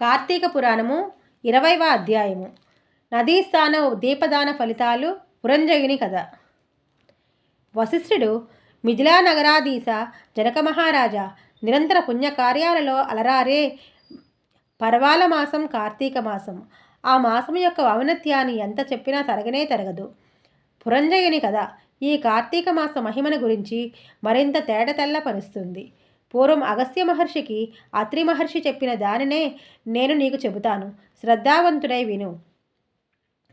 కార్తీక పురాణము ఇరవైవ అధ్యాయము. నదీ స్థాన దీపదాన ఫలితాలు పురంజయుని కథ. వశిష్ఠుడు మిథిలా నగరాధీశ జనక మహారాజా నిరంతర పుణ్యకార్యాలలో అలరారే పర్వాల మాసం కార్తీక మాసం. ఆ మాసం యొక్క ఔన్నత్యాన్ని ఎంత చెప్పినా తరగనే తరగదు. పురంజయుని కథ ఈ కార్తీక మాస మహిమను గురించి మరింత తేటతెల్లపరుస్తుంది. పూర్వం అగస్త్య మహర్షికి అత్రి మహర్షి చెప్పిన దానినే నేను నీకు చెబుతాను. శ్రద్ధావంతుడై విను.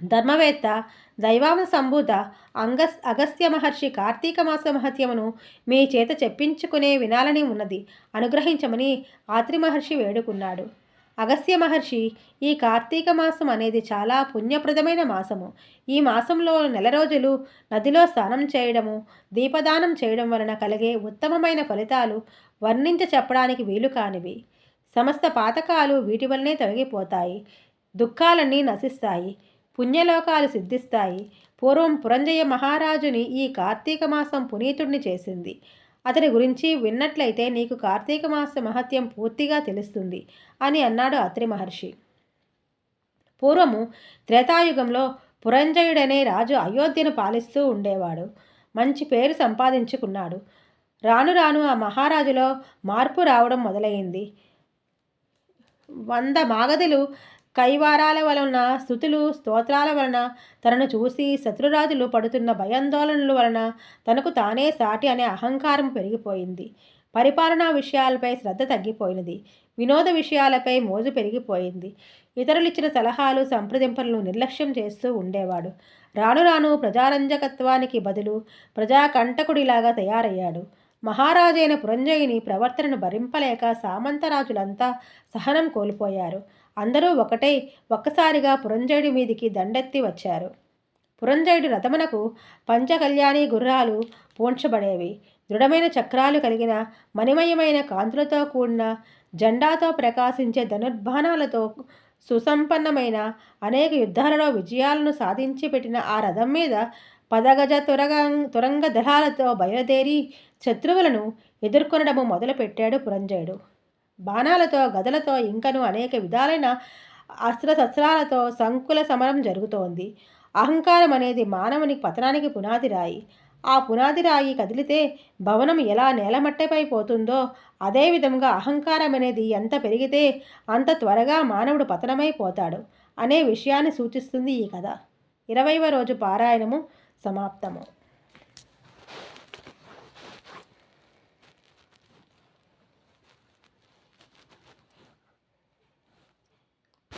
ధర్మవేత్త దైవాంశ సంభూత అంగస్ అగస్త్య మహర్షి కార్తీక మాస మహత్యమును మీ చేత చెప్పించుకునే వినాలని ఉన్నది. అనుగ్రహించమని ఆత్రి మహర్షి వేడుకున్నాడు. అగస్త్య మహర్షి ఈ కార్తీక మాసం అనేది చాలా పుణ్యప్రదమైన మాసము. ఈ మాసంలో నెల రోజులు నదిలో స్నానం చేయడము దీపదానం చేయడం వలన కలిగే ఉత్తమమైన ఫలితాలు వర్ణించ చెప్పడానికి వీలు కానివి. సమస్త పాతకాలు వీటి వల్లనే తొలగిపోతాయి దుఃఖాలన్నీ నశిస్తాయి పుణ్యలోకాలు సిద్ధిస్తాయి. పూర్వం పురంజయ మహారాజుని ఈ కార్తీక మాసం పునీతుడిని చేసింది. అతని గురించి విన్నట్లయితే నీకు కార్తీక మాస మహత్యం పూర్తిగా తెలుస్తుంది అని అన్నాడు అత్రి మహర్షి. పూర్వము త్రేతాయుగంలో పురంజయుడనే రాజు అయోధ్యను పాలిస్తూ ఉండేవాడు. మంచి పేరు సంపాదించుకున్నాడు. రాను రాను ఆ మహారాజులో మార్పు రావడం మొదలైంది. వంద మాగదులు కైవారాల వలన స్థుతులు స్తోత్రాల వలన తనను చూసి శత్రురాజులు పడుతున్న భయాందోళనల వలన తనకు తానే సాటి అనే అహంకారం పెరిగిపోయింది. పరిపాలనా విషయాలపై శ్రద్ధ తగ్గిపోయినది. వినోద విషయాలపై మోజు పెరిగిపోయింది. ఇతరులిచ్చిన సలహాలు సంప్రదింపులను నిర్లక్ష్యం చేస్తూ ఉండేవాడు. రాను రాను ప్రజారంజకత్వానికి బదులు ప్రజాకంటకుడిలాగా తయారయ్యాడు. మహారాజైన పురంజయుని ప్రవర్తనను భరింపలేక సామంతరాజులంతా సహనం కోల్పోయారు. అందరూ ఒకటై ఒక్కసారిగా పురంజయుడి మీదికి దండెత్తి వచ్చారు. పురంజయుడి రథమునకు పంచకళ్యాణి గుర్రాలు పూంచబడేవి దృఢమైన చక్రాలు కలిగిన మణిమయమైన కాంతులతో కూడిన జెండాతో ప్రకాశించే ధనుర్బాణాలతో సుసంపన్నమైన అనేక యుద్ధాలలో విజయాలను సాధించి పెట్టిన ఆ రథం మీద పదగజ తురగ తురంగ దళాలతో బయలుదేరి శత్రువులను ఎదుర్కొనడము మొదలుపెట్టాడు పురంజయుడు. బాణాలతో గదలతో ఇంకను అనేక విధాలైన అస్త్రశస్త్రాలతో సంకుల సమరం జరుగుతోంది. అహంకారం అనేది మానవుని పతనానికి పునాది రాయి. ఆ పునాది రాయి కదిలితే భవనం ఎలా నేలమట్టపై పోతుందో అదేవిధంగా అహంకారం అనేది ఎంత పెరిగితే అంత త్వరగా మానవుడు పతనమైపోతాడు అనే విషయాన్ని సూచిస్తుంది ఈ కథ. ఇరవైవ రోజు పారాయణము సమాప్తము.